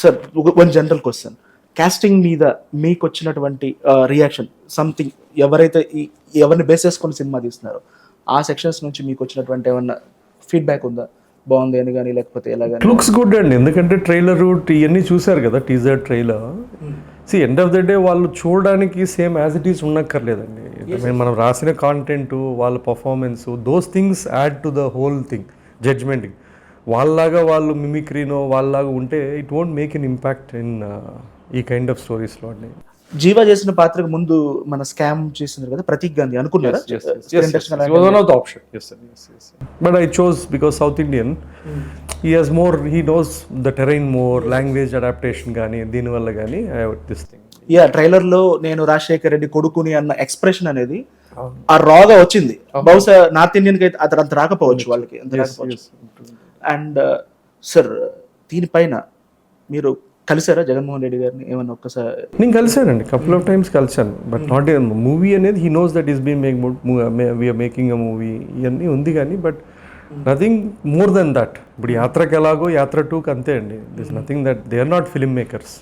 Sir one general question casting మీద మీకు వచ్చినటువంటి రియాక్షన్ సంథింగ్ ఎవరైతే ఎవరిని బేస్ చేసుకొని సినిమా తీస్తున్నారో ఆ సెక్షన్స్ నుంచి మీకు వచ్చినటువంటి ఏమన్నా ఫీడ్బ్యాక్ ఉందా? బాగుంది అని కానీ లేకపోతే ఎలా కానీ లుక్స్ గుడ్ అండి. ఎందుకంటే ట్రైలర్ ఇవన్నీ చూశారు కదా teaser trailer C end of the day వాళ్ళు చూడడానికి సేమ్ యాజ్ ఇట్ ఈస్ ఉండక్కర్లేదండి మనం రాసిన కాంటెంట్ వాళ్ళ performance those things add to the whole thing judgement వాళ్ళలాగా వాళ్ళు మిమిక్రీనో వాళ్ళలాగా ఉంటే it won't make an impact in ఈ కైండ్ ఆఫ్ స్టోరీస్లో అండి. జీవా చేసిన పాత్రకు ముందు మన స్కామ్ చేసినారు కదా ప్రతీక్ గాంధీ అనుకున్నారా? Option but I chose because South Indian he has more he knows the terrain more language adaptation కానీ దీనివల్ల కానీ ఐ దిస్ థింగ్ యా ట్రైలర్లో నేను రాజశేఖర్ రెడ్డి కొడుకుని అన్న ఎక్స్ప్రెషన్ అనేది ఆ రాగా వచ్చింది. బహుశా నార్త్ ఇండియన్కి అయితే అతను అంత రాకపోవచ్చు వాళ్ళకి అంత రాకపోవచ్చు. అండ్ సార్ దీనిపైన మీరు కలిసారా జగన్మోహన్ రెడ్డి గారిని ఏమన్నా ఒక్కసారి? నేను కలిసానండి కపుల్ ఆఫ్ టైమ్స్ కలిసాను బట్ నాట్ మూవీ అనేది he knows that is be make we're making a movie ఇవన్నీ ఉంది కానీ but nothing more than that ఇప్పుడు యాత్రకి ఎలాగో యాత్ర టూకి అంతే అండి. This nothing that they are not film makers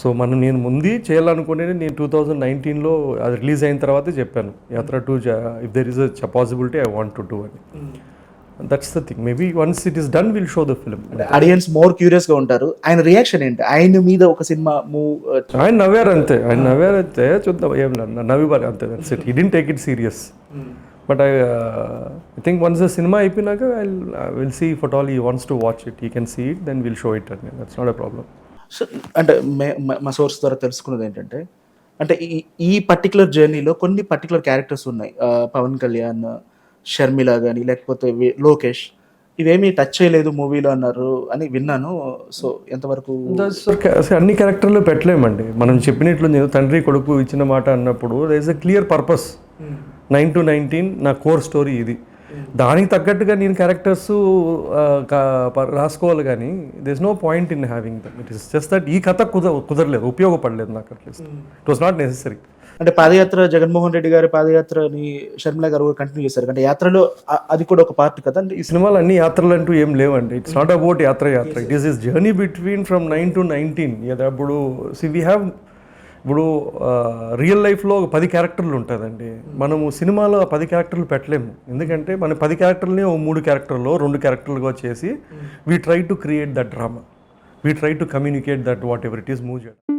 so మనం నేను ముందు చేయాలనుకునేది నేను టూ థౌజండ్ నైన్టీన్లో అది రిలీజ్ అయిన తర్వాతే చెప్పాను. Yatra two if there is a possibility I want to do అని. That's the thing maybe once it is done will show the film audience more క్యూరియస్గా ఉంటారు. ఆయన రియాక్షన్ ఏంటి? ఆయన మీద ఒక సినిమా మూవ్ ఆయన నవ్వారు అంతే. ఆయన నవ్వారు అంతే. చూద్దాం. ఏం లేదు నవ్వి అంతే. That's it he didn't take it serious but I I think once the cinema అయిపోయినాక I will see what all he wants to watch it he can see it then will show it అండి that's not a problem అంటే మే- source ద్వారా తెలుసుకున్నది ఏంటంటే అంటే ఈ ఈ పర్టికులర్ జర్నీలో కొన్ని పర్టికులర్ క్యారెక్టర్స్ ఉన్నాయి. పవన్ కళ్యాణ్ షర్మిల కానీ లేకపోతే లోకేష్ ఇవేమీ టచ్ చేయలేదు మూవీలో అన్నారు అని విన్నాను. సో ఎంతవరకు అన్ని క్యారెక్టర్లు పెట్టలేమండి. మనం చెప్పినట్లు నేను తండ్రి కొడుకు ఇచ్చిన మాట అన్నప్పుడు there is a clear purpose nine to nineteen నా కోర్ స్టోరీ ఇది. దానికి తగ్గట్టుగా నేను క్యారెక్టర్స్ రాసుకోవాలి కానీ this no point in having them it is just that ఈ కథ కుద కుదరలేదు ఉపయోగపడలేదు నాకు at least it was not necessary అంటే పాదయాత్ర జగన్మోహన్ రెడ్డి గారి పాదయాత్రని షర్మిల గారు కూడా కంటిన్యూ చేశారు. అంటే యాత్రలో అది కూడా ఒక పార్ట్ కదా? అంటే ఈ సినిమాలు అన్ని యాత్రలు అంటూ ఏం లేవండి. It's not about Yatra Yatra. It is is journey between from nine to nineteen అప్పుడు సి వీ హ్యావ్ ఇప్పుడు రియల్ లైఫ్లో ఒక పది క్యారెక్టర్లు ఉంటుందండి. మనము సినిమాలో పది క్యారెక్టర్లు పెట్టలేము. ఎందుకంటే మన పది క్యారెక్టర్లని ఓ మూడు క్యారెక్టర్లో రెండు క్యారెక్టర్లుగా చేసి we try to create that drama we try to communicate that whatever it is move చేయడం